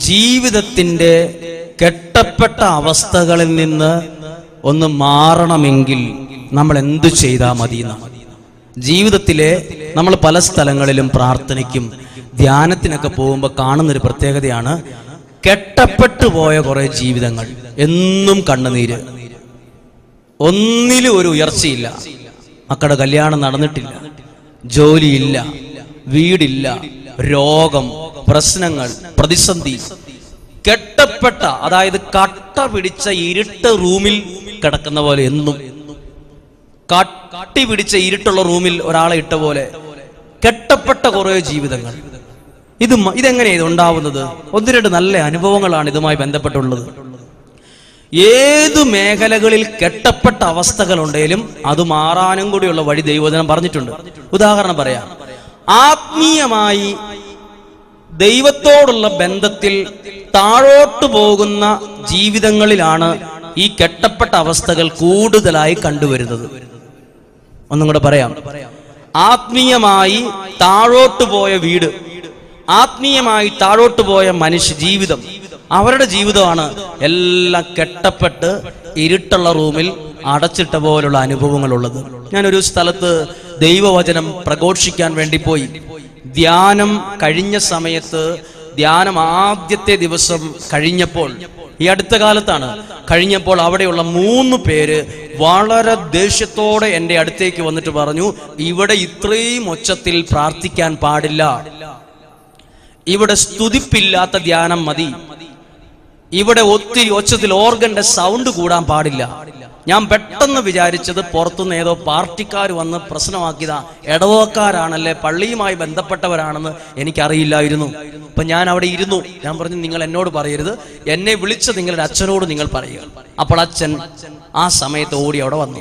ജീവിതത്തിന്റെ കെട്ടപ്പെട്ട അവസ്ഥകളിൽ നിന്ന് ഒന്ന് മാറണമെങ്കിൽ നമ്മൾ എന്തു ചെയ്താൽ മതി ജീവിതത്തിലെ നമ്മൾ പല സ്ഥലങ്ങളിലും പ്രാർത്ഥനയ്ക്കും ധ്യാനത്തിനൊക്കെ പോകുമ്പോൾ കാണുന്നൊരു പ്രത്യേകതയാണ് കെട്ടപ്പെട്ടു പോയ കുറെ ജീവിതങ്ങൾ എന്നും കണ്ണുനീര്. ഒന്നിലും ഒരു ഉയർച്ചയില്ല. മക്കളുടെ കല്യാണം നടന്നിട്ടില്ല. ജോലിയില്ല. വീടില്ല. രോഗം. പ്രശ്നങ്ങൾ പ്രതിസന്ധി കെട്ടപ്പെട്ട അതായത് കട്ട പിടിച്ച ഇരുട്ട് റൂമിൽ കിടക്കുന്ന പോലെ എന്നും കട്ടി പിടിച്ച ഇരുട്ടുള്ള റൂമിൽ ഒരാളെ ഇട്ട പോലെ കെട്ടപ്പെട്ട കുറേ ജീവിതങ്ങൾ. ഇത് ഇതെങ്ങനെയാണ് ഇതെങ്ങനെയാ ഇത് ഉണ്ടാവുന്നത്? ഒന്ന് രണ്ട് നല്ല അനുഭവങ്ങളാണ് ഇതുമായി ബന്ധപ്പെട്ടുള്ളത്. ഏതു മേഖലകളിൽ കെട്ടപ്പെട്ട അവസ്ഥകൾ ഉണ്ടെങ്കിലും അത് മാറാനും കൂടിയുള്ള വഴി ദൈവജനം പറഞ്ഞിട്ടുണ്ട്. ഉദാഹരണം പറയാം. ആത്മീയമായി ദൈവത്തോടുള്ള ബന്ധത്തിൽ താഴോട്ട് പോകുന്ന ജീവിതങ്ങളിലാണ് ഈ കെട്ടപ്പെട്ട അവസ്ഥകൾ കൂടുതലായി കണ്ടുവരുന്നത്. ഒന്നും കൂടെ പറയാം. ആത്മീയമായി താഴോട്ടു പോയ വീട് ആത്മീയമായി താഴോട്ടു പോയ മനുഷ്യ ജീവിതം അവരുടെ ജീവിതമാണ് എല്ലാം കെട്ടപ്പെട്ട് ഇരുട്ടുള്ള റൂമിൽ അടച്ചിട്ട പോലുള്ള അനുഭവങ്ങളുള്ളത്. ഞാനൊരു സ്ഥലത്ത് ദൈവവചനം പ്രഘോഷിക്കാൻ വേണ്ടി പോയി. ധ്യാനം കഴിഞ്ഞ സമയത്ത് ധ്യാനം ആദ്യത്തെ ദിവസം കഴിഞ്ഞപ്പോൾ ഈ അടുത്ത കാലത്താണ് കഴിഞ്ഞപ്പോൾ അവിടെയുള്ള മൂന്ന് പേര് വളരെ ദേഷ്യത്തോടെ എന്റെ അടുത്തേക്ക് വന്നിട്ട് പറഞ്ഞു ഇവിടെ ഇത്രയും ഒച്ചത്തിൽ പ്രാർത്ഥിക്കാൻ പാടില്ല. ഇവിടെ സ്തുതിപ്പില്ലാത്ത ധ്യാനം മതി. ഇവിടെ ഒത്തിരി ഒച്ചത്തിൽ ഓർഗന്റെ സൗണ്ട് കൂടാൻ പാടില്ല. ഞാൻ പെട്ടെന്ന് വിചാരിച്ചത് പുറത്തുനിന്ന് ഏതോ പാർട്ടിക്കാർ വന്ന് പ്രശ്നമാക്കിയതാ. ഇടവക്കാരാണല്ലേ പള്ളിയുമായി ബന്ധപ്പെട്ടവരാണെന്ന് എനിക്കറിയില്ലായിരുന്നു. അപ്പൊ ഞാൻ അവിടെ ഇരുന്നു. ഞാൻ പറഞ്ഞു നിങ്ങൾ എന്നോട് പറയരുത്. എന്നെ വിളിച്ച നിങ്ങളുടെ അച്ഛനോട് നിങ്ങൾ പറയുക. അപ്പോൾ അച്ഛൻ ആ സമയത്ത് ഓടി അവിടെ വന്നു.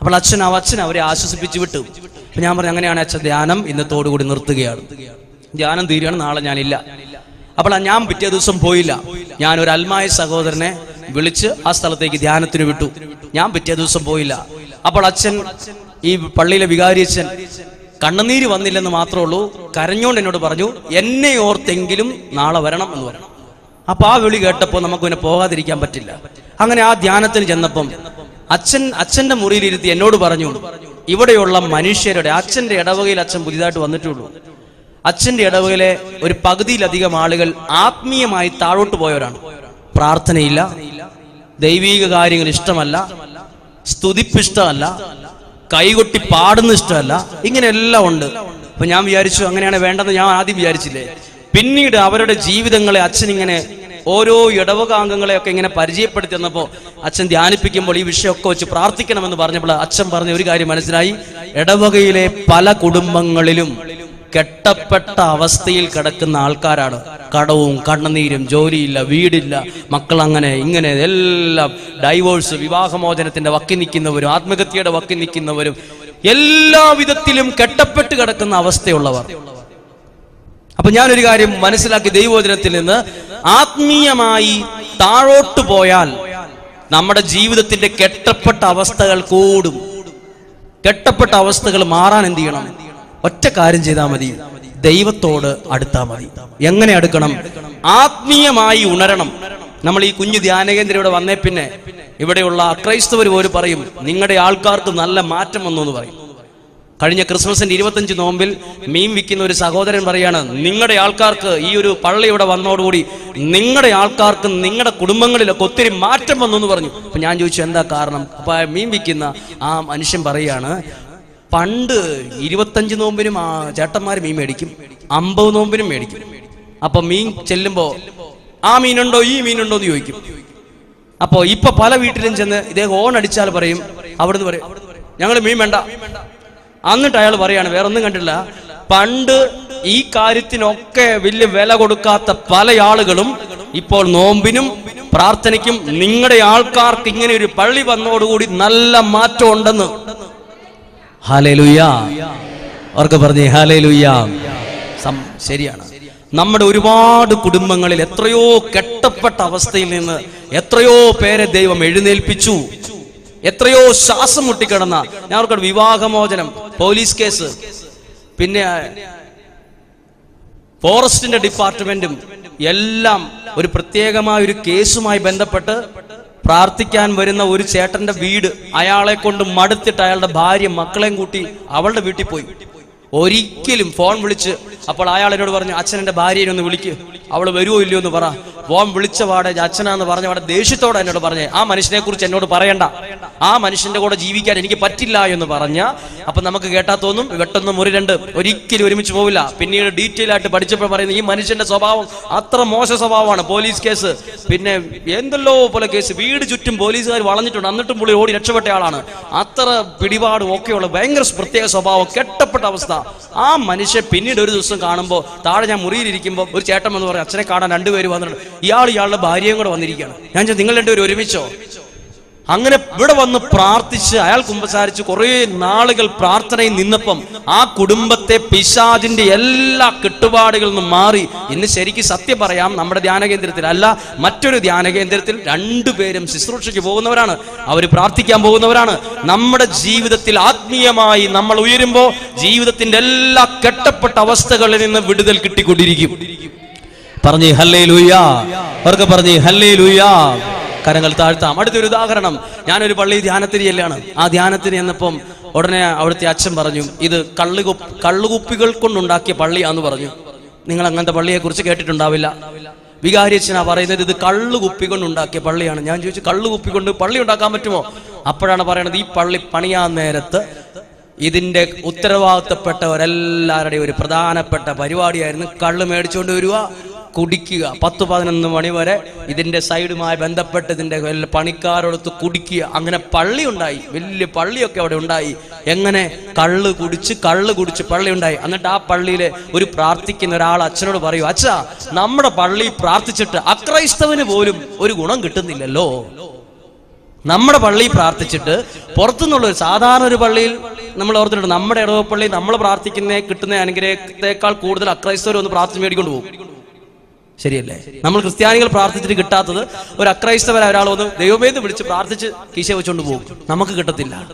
അപ്പോൾ അച്ഛൻ ആ അച്ഛൻ അവരെ ആശ്വസിപ്പിച്ചു വിട്ടു. അപ്പൊ ഞാൻ പറഞ്ഞു അങ്ങനെയാണ് അച്ഛൻ ധ്യാനം ഇന്നത്തോടുകൂടി നിർത്തുകയാണ്. ധ്യാനം തീരുകയാണ് നാളെ ഞാനില്ല. അപ്പോൾ ഞാൻ പിറ്റേ ദിവസം പോയില്ല. ഞാൻ ഒരു അൽമായ സഹോദരനെ വിളിച്ച് ആ സ്ഥലത്തേക്ക് ധ്യാനത്തിന് വിട്ടു. ഞാൻ പിറ്റേ ദിവസം പോയില്ല. അപ്പോൾ അച്ഛൻ ഈ പള്ളിയിലെ വികാരി അച്ഛൻ കണ്ണുനീര് വന്നില്ലെന്ന് മാത്രമേ ഉള്ളൂ. കരഞ്ഞോണ്ട് എന്നോട് പറഞ്ഞു എന്നെ ഓർത്തെങ്കിലും നാളെ വരണം എന്ന് പറഞ്ഞു. അപ്പൊ ആ വിളി കേട്ടപ്പോൾ നമുക്ക് പിന്നെ പോകാതിരിക്കാൻ പറ്റില്ല. അങ്ങനെ ആ ധ്യാനത്തിന് ചെന്നപ്പം അച്ഛൻ അച്ഛന്റെ മുറിയിലിരുത്തി എന്നോട് പറഞ്ഞു ഇവിടെയുള്ള മനുഷ്യരുടെ അച്ഛന്റെ ഇടവകയിൽ അച്ഛൻ പുതിയതായിട്ട് വന്നിട്ടുള്ളൂ. അച്ഛന്റെ ഇടവകയിലെ ഒരു പകുതിയിലധികം ആളുകൾ ആത്മീയമായി താഴോട്ട് പോയവരാണ്. പ്രാർത്ഥനയില്ല ദൈവീക കാര്യങ്ങൾ ഇഷ്ടമല്ല സ്തുതിപ്പ് ഇഷ്ടമല്ല കൈകൊട്ടി പാടുന്ന ഇഷ്ടമല്ല ഇങ്ങനെയെല്ലാം ഉണ്ട്. അപ്പൊ ഞാൻ വിചാരിച്ചു അങ്ങനെയാണ് വേണ്ടെന്ന് ഞാൻ ആദ്യം വിചാരിച്ചില്ലേ? പിന്നീട് അവരുടെ ജീവിതങ്ങളെ അച്ഛൻ ഇങ്ങനെ ഓരോ ഇടവകാംഗങ്ങളെ ഒക്കെ ഇങ്ങനെ പരിചയപ്പെടുത്തി തന്നപ്പോൾ അച്ഛൻ ധ്യാനിപ്പിക്കുമ്പോൾ ഈ വിഷയമൊക്കെ വെച്ച് പ്രാർത്ഥിക്കണമെന്ന് പറഞ്ഞപ്പോൾ അച്ഛൻ പറഞ്ഞ ഒരു കാര്യം മനസ്സിലായി. ഇടവകയിലെ പല കുടുംബങ്ങളിലും കെട്ടപ്പെട്ട അവസ്ഥയിൽ കിടക്കുന്ന ആൾക്കാരാണ്. കടവും കണ്ണുനീരും ജോലിയില്ല വീടില്ല മക്കൾ അങ്ങനെ ഇങ്ങനെ എല്ലാം ഡൈവോഴ്സ് വിവാഹമോചനത്തിന്റെ വക്കി നിൽക്കുന്നവരും ആത്മഹത്യയുടെ വക്കി നിൽക്കുന്നവരും എല്ലാ വിധത്തിലും കെട്ടപ്പെട്ട് കിടക്കുന്ന അവസ്ഥയുള്ളവർ. അപ്പൊ ഞാനൊരു കാര്യം മനസ്സിലാക്കി ദൈവവചനത്തിൽ നിന്ന് ആത്മീയമായി താഴോട്ട് പോയാൽ നമ്മുടെ ജീവിതത്തിന്റെ കെട്ടപ്പെട്ട അവസ്ഥകൾ കൂടും. കെട്ടപ്പെട്ട അവസ്ഥകൾ മാറാൻ എന്ത് ചെയ്യണം? ഒറ്റ കാര്യം ചെയ്താൽ മതി. ദൈവത്തോട് അടുത്താൽ മതി. എങ്ങനെ അടുക്കണം? ആത്മീയമായി ഉണരണം. നമ്മൾ ഈ കുഞ്ഞു ധ്യാനകേന്ദ്രം ഇവിടെ വന്നേ പിന്നെ ഇവിടെയുള്ള അക്രൈസ്തവർ പോലും പറയും നിങ്ങളുടെ ആൾക്കാർക്ക് നല്ല മാറ്റം വന്നു എന്ന് പറയും. കഴിഞ്ഞ ക്രിസ്മസിന്റെ ഇരുപത്തഞ്ച് നോമ്പിൽ മീൻ വിൽക്കുന്ന ഒരു സഹോദരൻ പറയാണ് നിങ്ങളുടെ ആൾക്കാർക്ക് ഈ ഒരു പള്ളി ഇവിടെ വന്നതോടുകൂടി നിങ്ങളുടെ ആൾക്കാർക്ക് നിങ്ങളുടെ കുടുംബങ്ങളിലൊക്കെ ഒത്തിരി മാറ്റം വന്നു എന്ന് പറഞ്ഞു. അപ്പൊ ഞാൻ ചോദിച്ചു എന്താ കാരണം? അപ്പൊ മീൻ വിൽക്കുന്ന ആ മനുഷ്യൻ പറയാണ് പണ്ട് ഇരുപത്തഞ്ച് നോമ്പിനും ആ ചേട്ടന്മാർ മീൻ മേടിക്കും അമ്പത് നോമ്പിനും മേടിക്കും. അപ്പൊ മീൻ ചെല്ലുമ്പോ ആ മീനുണ്ടോ ഈ മീനുണ്ടോ? എന്ന് ചോദിക്കും. അപ്പോ ഇപ്പൊ പല വീട്ടിലും ചെന്ന് ഇദ്ദേഹം ഓൺ അടിച്ചാൽ പറയും അവിടുന്ന് പറയും ഞങ്ങൾ മീൻ വേണ്ട. എന്നിട്ട് അയാൾ പറയാണ് വേറെ ഒന്നും കണ്ടില്ല പണ്ട് ഈ കാര്യത്തിനൊക്കെ വലിയ വില കൊടുക്കാത്ത പല ആളുകളും ഇപ്പോൾ നോമ്പിനും പ്രാർത്ഥനയ്ക്കും നിങ്ങളുടെ ആൾക്കാർക്ക് ഇങ്ങനെ ഒരു പള്ളി വന്നോടുകൂടി നല്ല മാറ്റം ഉണ്ടെന്ന് ഹാലേലുയ്യ അവർക്ക് പറഞ്ഞേ ഹാലേലുയ്യ ശരിയാണ്. നമ്മുടെ ഒരുപാട് കുടുംബങ്ങളിൽ എത്രയോ കെട്ടപ്പെട്ട അവസ്ഥയിൽ നിന്ന് എത്രയോ പേരെ ദൈവം എഴുന്നേൽപ്പിച്ചു. എത്രയോ ശ്വാസം മുട്ടിക്കിടന്ന ഞാൻ ഓർക്കട്ടെ വിവാഹമോചനം പോലീസ് കേസ് പിന്നെ ഫോറസ്റ്റിന്റെ ഡിപ്പാർട്ട്മെന്റും എല്ലാം ഒരു പ്രത്യേകമായ ഒരു കേസുമായി ബന്ധപ്പെട്ട് പ്രാർത്ഥിക്കാൻ വരുന്ന ഒരു ചേട്ടന്റെ വീട് അയാളെ കൊണ്ട് മടുത്തിട്ട് അയാളുടെ ഭാര്യ മക്കളെയും കൂട്ടി അവളുടെ വീട്ടിൽ പോയി. ഒരിക്കലും ഫോൺ വിളിച്ച് അപ്പോൾ അയാൾ എന്നോട് പറഞ്ഞു അച്ഛൻ എന്റെ ഭാര്യനെ ഒന്ന് വിളിക്ക്. അവൾ വരുമോ ഇല്ലയോ എന്ന് പറ. ഓം വിളിച്ച പാടെ അച്ഛനാന്ന് പറഞ്ഞ അവിടെ ദേഷ്യത്തോടെ എന്നോട് പറഞ്ഞേ ആ മനുഷ്യനെ കുറിച്ച് എന്നോട് പറയണ്ട. ആ മനുഷ്യന്റെ കൂടെ ജീവിക്കാൻ എനിക്ക് പറ്റില്ല എന്ന് പറഞ്ഞ. അപ്പൊ നമുക്ക് കേട്ടാ തോന്നും വെട്ടൊന്നും മുറി രണ്ട്. ഒരിക്കലും ഒരുമിച്ച് പോവില്ല. പിന്നീട് ഡീറ്റെയിൽ ആയിട്ട് പഠിച്ചപ്പോൾ പറയുന്നത് ഈ മനുഷ്യന്റെ സ്വഭാവം അത്ര മോശ സ്വഭാവമാണ് പോലീസ് കേസ്. പിന്നെ എന്തല്ലോ പോലെ കേസ്. വീട് ചുറ്റും പോലീസുകാർ വളഞ്ഞിട്ടുണ്ട്. എന്നിട്ടും പുള്ളി ഓടി രക്ഷപ്പെട്ട ആളാണ്. അത്ര പിടിപാടും ഒക്കെയുള്ള ഭയങ്കര പ്രത്യേക സ്വഭാവം കെട്ടപ്പെട്ട അവസ്ഥ. ആ മനുഷ്യൻ പിന്നീട് ഒരു ദിവസം കാണുമ്പോൾ താഴെ ഞാൻ മുറിയിലിരിക്കുമ്പോൾ ഒരു ചേട്ടൻ എന്ന് പറയും അച്ഛനെ കാണാൻ രണ്ടുപേര് വന്നിട്ടുണ്ട്. ഇയാൾ ഇയാളുടെ ഭാര്യയും കൂടെ വന്നിരിക്കുകയാണ്. ഞാൻ നിങ്ങൾ രണ്ടുപേരും ഒരുമിച്ചോ? അങ്ങനെ ഇവിടെ വന്ന് പ്രാർത്ഥിച്ച് അയാൾ കുമ്പസാരിച്ച് കുറേ നാളുകൾ പ്രാർത്ഥനയിൽ നിന്നപ്പം ആ കുടുംബത്തെ പിശാജിന്റെ എല്ലാ കെട്ടുപാടുകളിൽ നിന്നും മാറി. ഇന്ന് ശരിക്കും സത്യം പറയാം നമ്മുടെ ധ്യാന കേന്ദ്രത്തിൽ അല്ല മറ്റൊരു ധ്യാന കേന്ദ്രത്തിൽ രണ്ടുപേരും ശുശ്രൂഷയ്ക്ക് പോകുന്നവരാണ്. അവർ പ്രാർത്ഥിക്കാൻ പോകുന്നവരാണ്. നമ്മുടെ ജീവിതത്തിൽ ആത്മീയമായി നമ്മൾ ഉയരുമ്പോൾ ജീവിതത്തിന്റെ എല്ലാ കെട്ടപ്പെട്ട അവസ്ഥകളിൽ നിന്ന് വിടുതൽ കിട്ടിക്കൊണ്ടിരിക്കും. പറഞ്ഞേ ഹല്ലേ ലൂയാ അവർക്ക് പറഞ്ഞേ ഹല്ലേ ലൂയാ കരങ്ങൾ താഴ്ത്താം. അടുത്തൊരു ഉദാഹരണം. ഞാനൊരു പള്ളി ധ്യാനത്തിന് ചെല്ലാണ് ആ ധ്യാനത്തിന് എന്നപ്പം ഉടനെ അവിടുത്തെ അച്ഛൻ പറഞ്ഞു ഇത് കള്ളുകു കള്ളുകുപ്പികൾ കൊണ്ടുണ്ടാക്കിയ പള്ളിയാന്ന് പറഞ്ഞു. നിങ്ങൾ അങ്ങനത്തെ പള്ളിയെ കുറിച്ച് കേട്ടിട്ടുണ്ടാവില്ല. വികാരി അച്ഛനാ പറയുന്നത് ഇത് കള്ളുകുപ്പി കൊണ്ടുണ്ടാക്കിയ പള്ളിയാണ്. ഞാൻ ചോദിച്ചു കള്ളുകുപ്പി കൊണ്ട് പള്ളി ഉണ്ടാക്കാൻ പറ്റുമോ? അപ്പോഴാണ് പറയുന്നത് ഈ പള്ളി പണിയാൻ നേരത്ത് ഇതിന്റെ ഉത്തരവാദിത്തപ്പെട്ടവരെല്ലാവരുടെയും ഒരു പ്രധാനപ്പെട്ട പരിപാടിയായിരുന്നു കള്ള് മേടിച്ചുകൊണ്ട് വരിക കുടിക്കുക. പത്ത് പതിനൊന്ന് മണി വരെ ഇതിന്റെ സൈഡുമായി ബന്ധപ്പെട്ട് ഇതിന്റെ പണിക്കാരോടത്ത് കുടിക്കുക. അങ്ങനെ പള്ളി ഉണ്ടായി. വലിയ പള്ളിയൊക്കെ അവിടെ ഉണ്ടായി. എങ്ങനെ? കള്ള് കുടിച്ച് കള്ള് കുടിച്ച് പള്ളി ഉണ്ടായി. എന്നിട്ട് ആ പള്ളിയിലെ ഒരു പ്രാർത്ഥിക്കുന്ന ഒരാൾ അച്ഛനോട് പറയൂ അച്ഛാ നമ്മുടെ പള്ളി പ്രാർത്ഥിച്ചിട്ട് അക്രൈസ്തവന് പോലും ഒരു ഗുണം കിട്ടുന്നില്ലല്ലോ. നമ്മുടെ പള്ളി പ്രാർത്ഥിച്ചിട്ട് പുറത്തുനിന്നുള്ള ഒരു സാധാരണ ഒരു പള്ളിയിൽ നമ്മൾ ഓർത്തിട്ടുണ്ട് നമ്മുടെ ഇടവപ്പള്ളി നമ്മൾ പ്രാർത്ഥിക്കുന്ന കിട്ടുന്ന അനുഗ്രഹത്തെക്കാൾ കൂടുതൽ അക്രൈസ്തവർ ഒന്ന് പ്രാർത്ഥന മേടിക്കൊണ്ട് പോകും. ശരിയല്ലേ? നമ്മൾ ക്രിസ്ത്യാനികൾ പ്രാർത്ഥിച്ചിട്ട് കിട്ടാത്തത് ഒരു അക്രൈസ്തവരായ ഒരാൾ വന്ന് ദൈവമേന്ന് വിളിച്ച് പ്രാർത്ഥിച്ച് കീശ വെച്ചുകൊണ്ട് പോകും. നമുക്ക് കിട്ടത്തില്ല.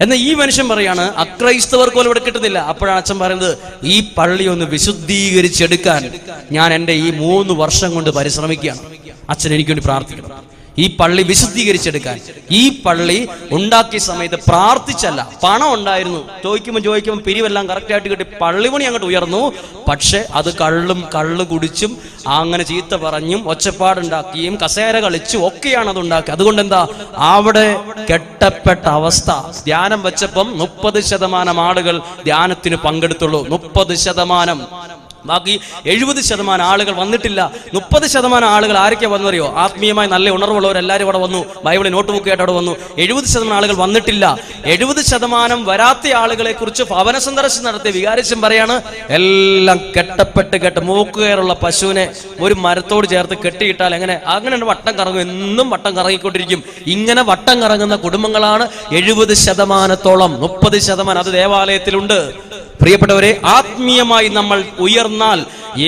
എന്നാൽ ഈ മനുഷ്യൻ പറയാണ് അക്രൈസ്തവർക്ക് പോലും ഇവിടെ കിട്ടുന്നില്ല. അപ്പോഴാണ് അച്ഛൻ പറയുന്നത് ഈ പള്ളി ഒന്ന് വിശുദ്ധീകരിച്ചെടുക്കാൻ ഞാൻ എന്റെ ഈ മൂന്ന് വർഷം കൊണ്ട് പരിശ്രമിക്കുകയാണ്. അച്ഛൻ എനിക്ക് വേണ്ടി പ്രാർത്ഥിക്കണം. ഈ പള്ളി വിശുദ്ധീകരിച്ചെടുക്കാൻ. ഈ പള്ളി ഉണ്ടാക്കിയ സമയത്ത് പ്രാർത്ഥിച്ചല്ല. പണം ഉണ്ടായിരുന്നു. ചോദിക്കുമ്പോൾ ചോദിക്കുമ്പോൾ പിരിവെല്ലാം കറക്റ്റ് ആയിട്ട് കിട്ടി. പള്ളി പണി അങ്ങോട്ട് ഉയർന്നു. പക്ഷെ അത് കള്ളും കള്ളു കുടിച്ചും അങ്ങനെ ചീത്ത പറഞ്ഞും ഒച്ചപ്പാടുണ്ടാക്കിയും കസേര കളിച്ചും ഒക്കെയാണ് അത് ഉണ്ടാക്കി അതുകൊണ്ട് എന്താ അവിടെ കെട്ടപ്പെട്ട അവസ്ഥ. ധ്യാനം വെച്ചപ്പം മുപ്പത് ശതമാനം ആളുകൾ ധ്യാനത്തിന് പങ്കെടുത്തുള്ളൂ. മുപ്പത് ശതമാനം. ബാക്കി എഴുപത് ശതമാനം ആളുകൾ വന്നിട്ടില്ല. മുപ്പത് ശതമാനം ആളുകൾ ആരൊക്കെ വന്നറിയോ ആത്മീയമായി നല്ല ഉണർവുള്ളവർ എല്ലാവരും അവിടെ വന്നു. ബൈബിൾ നോട്ട് ബുക്ക് ആയിട്ട് അവിടെ വന്നു. എഴുപത് ശതമാനം ആളുകൾ വന്നിട്ടില്ല. എഴുപത് ശതമാനം വരാത്ത ആളുകളെ കുറിച്ച് ഭവന സന്ദർശനം നടത്തിയ വികാരിച്ചും പറയാണ് എല്ലാം കെട്ടപ്പെട്ട് കെട്ട് മൂക്കുകയറുള്ള പശുവിനെ ഒരു മരത്തോട് ചേർത്ത് കെട്ടിയിട്ടാൽ എങ്ങനെ? അങ്ങനെ വട്ടം കറങ്ങും. എന്നും വട്ടം കറങ്ങിക്കൊണ്ടിരിക്കും. ഇങ്ങനെ വട്ടം കറങ്ങുന്ന കുടുംബങ്ങളാണ് എഴുപത് ശതമാനത്തോളം മുപ്പത് ശതമാനം അത് ദേവാലയത്തിലുണ്ട്. പ്രിയപ്പെട്ടവരെ ആത്മീയമായി നമ്മൾ ഉയർന്നാൽ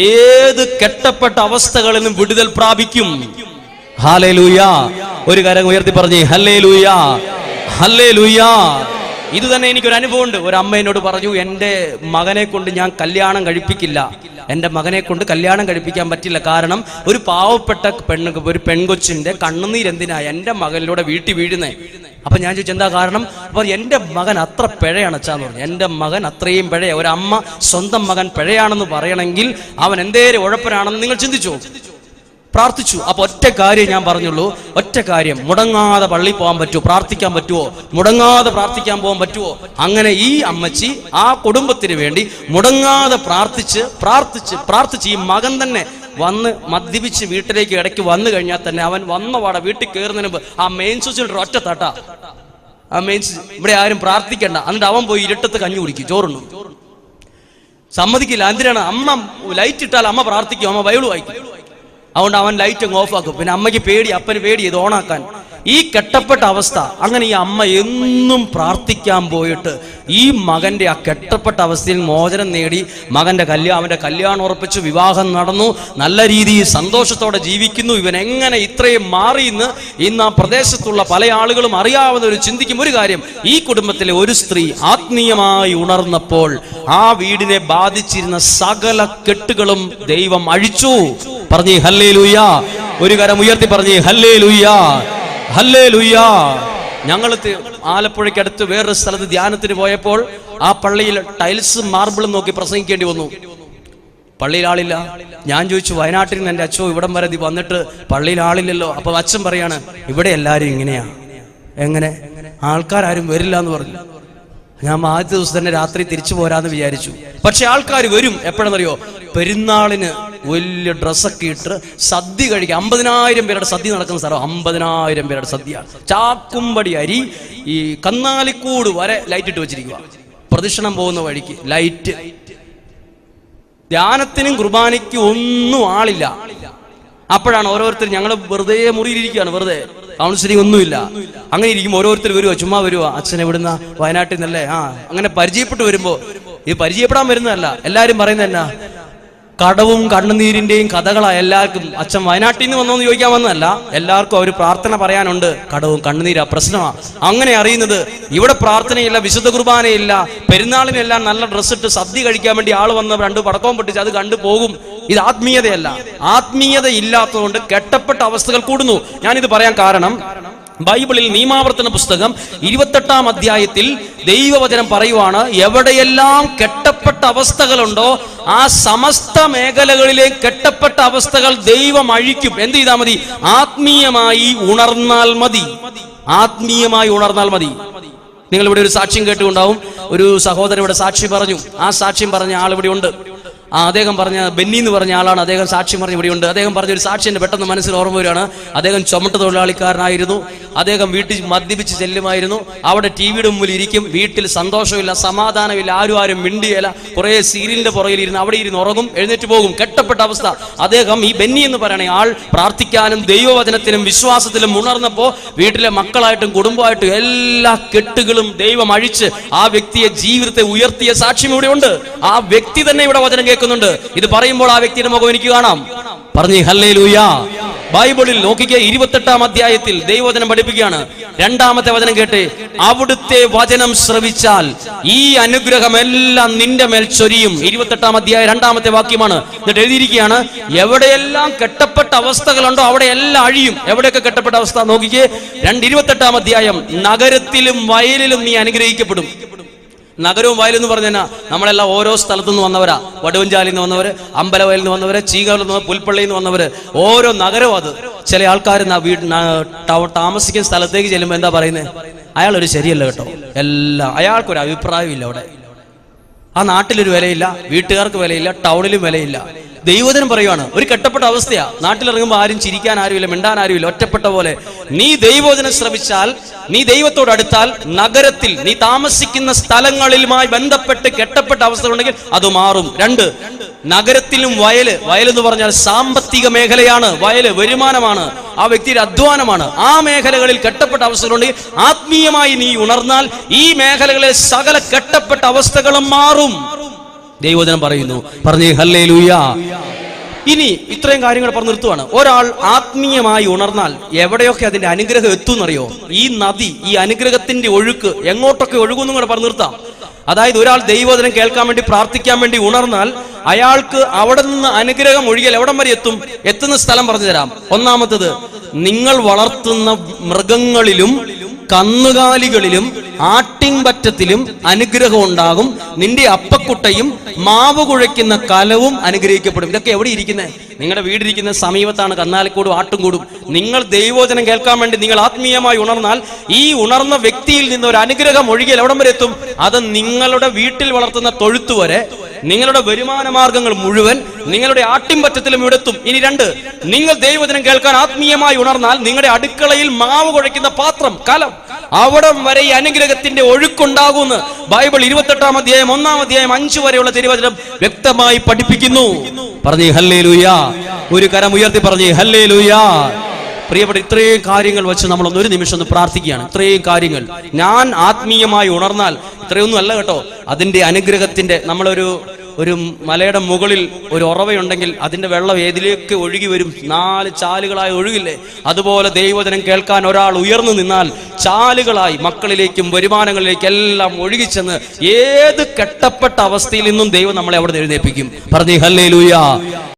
ഏത് കെട്ടപ്പെട്ട അവസ്ഥകളിലും വിടുതൽ പ്രാപിക്കും. ഹാലേ ലൂയ ഒരു കാര്യം ഉയർത്തി പറഞ്ഞേ ഹല്ലേ ലൂയ ഹല്ലേ ലൂയ ഇത് തന്നെ എനിക്കൊരു അനുഭവമുണ്ട്. ഒരു അമ്മ എന്നോട് പറഞ്ഞു എന്റെ മകനെ കൊണ്ട് ഞാൻ കല്യാണം കഴിപ്പിക്കില്ല. എന്റെ മകനെ കൊണ്ട് കല്യാണം കഴിപ്പിക്കാൻ പറ്റില്ല. കാരണം ഒരു പാവപ്പെട്ട പെണ്ണ് ഒരു പെൺകൊച്ചിന്റെ കണ്ണുനീരെന്തിനാ എന്റെ മകനിലൂടെ വീട്ടിൽ വീഴുന്നേ? അപ്പൊ ഞാൻ ചോദിച്ചു എന്താ കാരണം? അപ്പൊ എന്റെ മകൻ അത്ര പിഴയാണ് പറഞ്ഞു. എന്റെ മകൻ അത്രയും പിഴയ. ഒരു അമ്മ സ്വന്തം മകൻ പിഴയാണെന്ന് പറയണമെങ്കിൽ അവൻ എന്തേലും ഉഴപ്പനാണെന്ന് നിങ്ങൾ ചിന്തിച്ചു? പ്രാർത്ഥിച്ചു. അപ്പൊ ഒറ്റ കാര്യം ഞാൻ പറഞ്ഞുള്ളൂ. ഒറ്റ കാര്യം. മുടങ്ങാതെ പള്ളി പോകാൻ പറ്റുമോ പ്രാർത്ഥിക്കാൻ പറ്റുമോ മുടങ്ങാതെ പ്രാർത്ഥിക്കാൻ പോകാൻ പറ്റുമോ അങ്ങനെ ഈ അമ്മച്ചി ആ കുടുംബത്തിന് വേണ്ടി മുടങ്ങാതെ പ്രാർത്ഥിച്ച് പ്രാർത്ഥിച്ച് പ്രാർത്ഥിച്ച് ഈ മകൻ തന്നെ വന്ന് മദ്യപിച്ച് വീട്ടിലേക്ക് ഇടയ്ക്ക് വന്നു കഴിഞ്ഞാൽ തന്നെ അവൻ വന്ന പാടെ വീട്ടിൽ കയറുന്നതിന് മുമ്പ് ആ മെയിൻ സ്വിച്ചിൽ ഒറ്റ തട്ട. ആ മെയിൻ സ്വിച്ച് ഇവിടെ ആരും പ്രാർത്ഥിക്കണ്ട. എന്നിട്ട് അവൻ പോയി ഇരുട്ടത്ത് കഞ്ഞി കുടിക്കും ചോറുണ്ണു. സമ്മതിക്കില്ല. എന്തിനാണ്? അമ്മ ലൈറ്റ് ഇട്ടാൽ അമ്മ പ്രാർത്ഥിക്കും അമ്മ ബൈബിൾ വായിക്കും. അതുകൊണ്ട് അവൻ ലൈറ്റ് അങ്ങ് ഓഫ് ആക്കും. പിന്നെ അമ്മയ്ക്ക് പേടി അപ്പന് പേടി ഇത് ഓണാക്കാൻ. ഈ കെട്ടപ്പെട്ട അവസ്ഥ അങ്ങനെ ഈ അമ്മ എന്നും പ്രാർത്ഥിക്കാൻ പോയിട്ട് ഈ മകന്റെ ആ കെട്ടപ്പെട്ട അവസ്ഥയിൽ മോചനം നേടി മകന്റെ കല്യാണം അവന്റെ കല്യാണം ഉറപ്പിച്ചു വിവാഹം നടന്നു നല്ല രീതിയിൽ സന്തോഷത്തോടെ ജീവിക്കുന്നു. ഇവൻ എങ്ങനെ ഇത്രയും മാറി എന്ന് ഇന്ന് ആ പ്രദേശത്തുള്ള പല ആളുകളും അറിയാവുന്ന ഒരു ചിന്തിക്കും ഒരു കാര്യം. ഈ കുടുംബത്തിലെ ഒരു സ്ത്രീ ആത്മീയമായി ഉണർന്നപ്പോൾ ആ വീടിനെ ബാധിച്ചിരുന്ന സകല കെട്ടുകളും ദൈവം അഴിച്ചു. പറഞ്ഞേ ഹല്ലേ ഒരു കരം ഉയർത്തി പറഞ്ഞേ ഹല്ലേ ഹല്ലേ ഞങ്ങൾ ആലപ്പുഴയ്ക്കടുത്ത് വേറൊരു സ്ഥലത്ത് ധ്യാനത്തിന് പോയപ്പോൾ ആ പള്ളിയിൽ ടൈൽസ് മാർബിളും നോക്കി പ്രസംഗിക്കേണ്ടി വന്നു. പള്ളിയിൽ ആളില്ല. ഞാൻ ചോദിച്ചു വയനാട്ടിൽ നിന്ന് എന്റെ അച്ഛൻ ഇവിടം വരെ വന്നിട്ട് പള്ളിയിൽ ആളില്ലല്ലോ? അപ്പൊ അച്ഛൻ പറയാണ് ഇവിടെ എല്ലാവരും ഇങ്ങനെയാ. എങ്ങനെ? ആൾക്കാരും വരില്ല എന്ന് പറഞ്ഞു. ഞാൻ ആദ്യ ദിവസം തന്നെ രാത്രി തിരിച്ചു പോരാന്ന് വിചാരിച്ചു. പക്ഷെ ആൾക്കാർ വരും. എപ്പോഴെന്നറിയോ? പെരുന്നാളിന് വലിയ ഡ്രസ്സൊക്കെ ഇട്ട് സദ്യ കഴിക്കുക അമ്പതിനായിരം പേരുടെ സദ്യ നടക്കുന്ന സ്ഥലം അമ്പതിനായിരം പേരുടെ സദ്യ. ചാക്കുംപടി അരി ഈ കന്നാലിക്കൂട് വരെ ലൈറ്റ് ഇട്ട് വെച്ചിരിക്കുക പ്രദക്ഷിണം പോകുന്ന വഴിക്ക് ലൈറ്റ് ധ്യാനത്തിനും കുർബാനയ്ക്കും ഒന്നും ആളില്ല. അപ്പോഴാണ് ഓരോരുത്തർ ഞങ്ങൾ വെറുതെ മുറിയിലിരിക്കുകയാണ് വെറുതെ. കൗൺസിലിംഗ് ഒന്നുമില്ല. അങ്ങനെ ഇരിക്കും ഓരോരുത്തർ വരുവാ ചുമ്മാ വരുവാ. അച്ഛൻ എവിടുന്ന? വയനാട്ടിൽ നിന്നല്ലേ? ആ അങ്ങനെ പരിചയപ്പെട്ട് വരുമ്പോ ഇത് പരിചയപ്പെടാൻ വരുന്നതല്ല. എല്ലാരും പറയുന്നത് എന്നാ? കടവും കണ്ണുനീരിന്റെയും കഥകളാ എല്ലാവർക്കും. അച്ഛൻ വയനാട്ടിൽ നിന്ന് വന്നോന്ന് ചോദിക്കാൻ വന്നതല്ല. എല്ലാവർക്കും അവർ പ്രാർത്ഥന പറയാനുണ്ട്. കടവും കണ്ണുനീരാ പ്രശ്നമാ. അങ്ങനെ അറിയുന്നത് ഇവിടെ പ്രാർത്ഥനയില്ല വിശുദ്ധ കുർബാനയില്ല. പെരുന്നാളിനെല്ലാം നല്ല ഡ്രസ്സിട്ട് സദ്യ കഴിക്കാൻ വേണ്ടി ആൾ വന്ന് രണ്ട് പടക്കവും പൊട്ടിച്ച് അത് കണ്ടു പോകും. ഇത് ആത്മീയതയല്ല. ആത്മീയത ഇല്ലാത്തതുകൊണ്ട് കെട്ടപ്പെട്ട അവസ്ഥകൾ കൂടുന്നു. ഞാനിത് പറയാൻ കാരണം ബൈബിളിൽ നിയമാവർത്തന പുസ്തകം ഇരുപത്തെട്ടാം അധ്യായത്തിൽ ദൈവവചനം പറയുവാണ് എവിടെയെല്ലാം കെട്ടപ്പെട്ട അവസ്ഥകളുണ്ടോ ആ സമസ്ത മേഖലകളിലെ കെട്ടപ്പെട്ട അവസ്ഥകൾ ദൈവം അഴിക്കും. എന്ത് ചെയ്താൽ മതി? ആത്മീയമായി ഉണർന്നാൽ മതി. ആത്മീയമായി ഉണർന്നാൽ മതി. നിങ്ങൾ ഇവിടെ ഒരു സാക്ഷ്യം കേട്ടുകൊണ്ടാവും. ഒരു സഹോദരൻ ഇവിടെ സാക്ഷി പറഞ്ഞു. ആ സാക്ഷ്യം പറഞ്ഞ ആൾ ഇവിടെ ഉണ്ട്. ആ അദ്ദേഹം പറഞ്ഞ ബെന്നി എന്ന് പറഞ്ഞ ആളാണ്. അദ്ദേഹം സാക്ഷ്യം പറഞ്ഞ ഇവിടെയുണ്ട്. അദ്ദേഹം പറഞ്ഞ ഒരു സാക്ഷി എന്റെ പെട്ടെന്ന് മനസ്സിൽ ഓർമ്മ വരികയാണ്. അദ്ദേഹം ചുമട്ട് തൊഴിലാളിക്കാരനായിരുന്നു. അദ്ദേഹം വീട്ടിൽ മദ്യപിച്ച് ചെല്ലുമായിരുന്നു. അവിടെ ടി വിയുടെ മുമ്പിൽ ഇരിക്കും. വീട്ടിൽ സന്തോഷമില്ല സമാധാനമില്ല ആരും ആരും മിണ്ടിയല്ല കുറേ സീരിയലിന്റെ പുറകിൽ ഇരുന്ന് അവിടെ ഇരുന്ന് ഉറങ്ങും എഴുന്നേറ്റ് പോകും. കെട്ടപ്പെട്ട അവസ്ഥ. അദ്ദേഹം ഈ ബെന്നി എന്ന് പറയണേ ആൾ പ്രാർത്ഥിക്കാനും ദൈവവചനത്തിനും വിശ്വാസത്തിലും ഉണർന്നപ്പോ വീട്ടിലെ മക്കളായിട്ടും കുടുംബമായിട്ടും എല്ലാ കെട്ടുകളും ദൈവം അഴിച്ച് ആ വ്യക്തിയെ ജീവിതത്തെ ഉയർത്തിയ സാക്ഷ്യം ഇവിടെ ഉണ്ട് ആ വ്യക്തി തന്നെ ഇവിടെ വചനം കേൾക്കുന്നുണ്ട്. ഇത് പറയുമ്പോൾ ആ വ്യക്തിയുടെ മുഖം എനിക്ക് കാണാം. പറഞ്ഞു ഹല്ലേ ലൂയാ ബൈബിളിൽ നോക്കിക്കേ ഇരുപത്തെട്ടാം അധ്യായത്തിൽ ദൈവവചനം പഠിപ്പിക്കുകയാണ്. രണ്ടാമത്തെ വചനം കേട്ട് അവിടുത്തെ വചനം ശ്രവിച്ചാൽ ഈ അനുഗ്രഹമെല്ലാം നിന്റെ മേൽ ചൊരിയും. ഇരുപത്തെട്ടാം അധ്യായ രണ്ടാമത്തെ വാക്യമാണ്. എന്നിട്ട് എഴുതിയിരിക്കുകയാണ് എവിടെയെല്ലാം കെട്ടപ്പെട്ട അവസ്ഥകളുണ്ടോ അവിടെ എല്ലാം അഴിയും. എവിടെയൊക്കെ കെട്ടപ്പെട്ട അവസ്ഥ? നോക്കിക്കേ രണ്ട് ഇരുപത്തെട്ടാം അധ്യായം നഗരത്തിലും വയലിലും നീ അനുഗ്രഹിക്കപ്പെടും. നഗരവും വയലും എന്ന് പറഞ്ഞു പറഞ്ഞാൽ നമ്മളെല്ലാം ഓരോ സ്ഥലത്തു നിന്ന് വന്നവരാ. വടുവഞ്ചാലിൽ നിന്ന് വന്നവര് അമ്പലവയലിൽ നിന്ന് വന്നവര് ചീകളിൽ നിന്ന് പുൽപ്പള്ളിയിൽ നിന്ന് വന്നവര്. ഓരോ നഗരവും അത്. ചില ആൾക്കാർ വീട് താമസിക്കുന്ന സ്ഥലത്തേക്ക് ചെല്ലുമ്പോൾ എന്താ പറയുന്നത് അയാൾ ഒരു ശരിയല്ല കേട്ടോ. എല്ലാം അയാൾക്കൊരു അഭിപ്രായമില്ല അവിടെ. ആ നാട്ടിലൊരു വിലയില്ല വീട്ടുകാർക്ക് വിലയില്ല ടൗണിലും വിലയില്ല. ദൈവദിനം പറയുവാണ്. ഒരു കെട്ടപ്പെട്ട അവസ്ഥയാ. നാട്ടിലിറങ്ങുമ്പോൾ ആരും ചിരിക്കാൻ ആരുമില്ല മിണ്ടാൻ ആരുമില്ല ഒറ്റപ്പെട്ട പോലെ. നീ ദൈവോചനം ശ്രമിച്ചാൽ നീ ദൈവത്തോട് അടുത്താൽ നഗരത്തിൽ നീ താമസിക്കുന്ന സ്ഥലങ്ങളിലുമായി ബന്ധപ്പെട്ട് കെട്ടപ്പെട്ട അവസ്ഥ ഉണ്ടെങ്കിൽ അത് മാറും. രണ്ട് നഗരത്തിലും വയൽ. വയലെന്ന് പറഞ്ഞാൽ സാമ്പത്തിക മേഖലയാണ്. വയൽ വരുമാനമാണ്. ആ വ്യക്തിയുടെ അധ്വാനമാണ്. ആ മേഖലകളിൽ കെട്ടപ്പെട്ട അവസ്ഥകളുണ്ടെങ്കിൽ ആത്മീയമായി നീ ഉണർന്നാൽ ഈ മേഖലകളിലെ സകല കെട്ടപ്പെട്ട അവസ്ഥകളും മാറും. ദൈവജനം പറയുന്നു. പറഞ്ഞു ഹല്ലേ ലൂയ ഇനി ഇത്രയും കാര്യങ്ങൾ പറഞ്ഞു നിർത്തുവാണ്. ഒരാൾ ആത്മീയമായി ഉണർന്നാൽ എവിടെയൊക്കെ അതിന്റെ അനുഗ്രഹം എത്തുന്നറിയോ? ഈ നദി ഈ അനുഗ്രഹത്തിന്റെ ഒഴുക്ക് എങ്ങോട്ടൊക്കെ ഒഴുകുന്നു കൂടെ പറഞ്ഞു നിർത്താം. അതായത് ഒരാൾ ദൈവോധനം കേൾക്കാൻ വേണ്ടി പ്രാർത്ഥിക്കാൻ വേണ്ടി ഉണർന്നാൽ അയാൾക്ക് അവിടെ നിന്ന് അനുഗ്രഹം ഒഴുകിയാൽ എവിടം വരെ എത്തും? എത്തുന്ന സ്ഥലം പറഞ്ഞു തരാം ഒന്നാമത്തത് നിങ്ങൾ വളർത്തുന്ന മൃഗങ്ങളിലും കന്നുകാലികളിലും ആട്ടിൻപറ്റത്തിലും അനുഗ്രഹം ഉണ്ടാകും നിന്റെ അപ്പക്കുട്ടയും മാവ് കുഴയ്ക്കുന്ന കലവും അനുഗ്രഹിക്കപ്പെടും. ഇതൊക്കെ എവിടെ ഇരിക്കുന്നത് നിങ്ങളുടെ വീടിരിക്കുന്ന സമീപത്താണ് കന്നാലിക്കൂടും ആട്ടുംകൂടും. നിങ്ങൾ ദൈവോചനം കേൾക്കാൻ വേണ്ടി നിങ്ങൾ ആത്മീയമായി ഉണർന്നാൽ ഈ ഉണർന്ന വ്യക്തിയിൽ നിന്ന് ഒരു അനുഗ്രഹം ഒഴുകിയാൽ എവിടം വരെ എത്തും? അത് നിങ്ങളുടെ വീട്ടിൽ വളർത്തുന്ന തൊഴുത്ത് വരെ നിങ്ങളുടെ വരുമാന മാർഗങ്ങൾ മുഴുവൻ നിങ്ങളുടെ ആട്ടിൻപറ്റത്തിലും ഇടത്തും ഇനി രണ്ട് നിങ്ങൾ ദൈവദിനം കേൾക്കാൻ ആത്മീയമായി ഉണർന്നാൽ നിങ്ങളുടെ അടുക്കളയിൽ മാവ് കുഴയ്ക്കുന്ന പാത്രം കലം അവിടം വരെ ഈ അനുഗ്രഹത്തിന്റെ ഒഴുക്കുണ്ടാകുമെന്ന് ബൈബിൾ ഇരുപത്തെട്ടാം അധ്യായം ഒന്നാം അധ്യായം അഞ്ചു വരെയുള്ള തിരുവചനം വ്യക്തമായി പഠിപ്പിക്കുന്നു. പറഞ്ഞേ ഹല്ലേ ലുയാ ഒരു കരം ഉയർത്തി പറഞ്ഞേ ഹല്ലേ ലൂയ പ്രിയപ്പെട്ട ഇത്രയും കാര്യങ്ങൾ വെച്ച് നമ്മളൊന്ന് ഒരു നിമിഷം ഒന്ന് പ്രാർത്ഥിക്കുകയാണ്. ഇത്രയും കാര്യങ്ങൾ ഞാൻ ആത്മീയമായി ഉണർന്നാൽ ഇത്രയൊന്നും അല്ല കേട്ടോ. അതിന്റെ അനുഗ്രഹത്തിന്റെ നമ്മളൊരു ഒരു മലയുടെ മുകളിൽ ഒരു ഉറവയുണ്ടെങ്കിൽ അതിന്റെ വെള്ളം ഏതിലേക്ക് ഒഴുകി വരും? നാല് ചാലുകളായി ഒഴുകില്ലേ? അതുപോലെ ദൈവജനം കേൾക്കാൻ ഒരാൾ ഉയർന്നു നിന്നാൽ ചാലുകളായി മക്കളിലേക്കും വരുമാനങ്ങളിലേക്കും എല്ലാം ഒഴുകിച്ചെന്ന് ഏത് കെട്ടപ്പെട്ട അവസ്ഥയിൽ നിന്നും ദൈവം നമ്മളെ അവിടെ എഴുന്നേൽപ്പിക്കും. പറഞ്ഞു ഹല്ലേ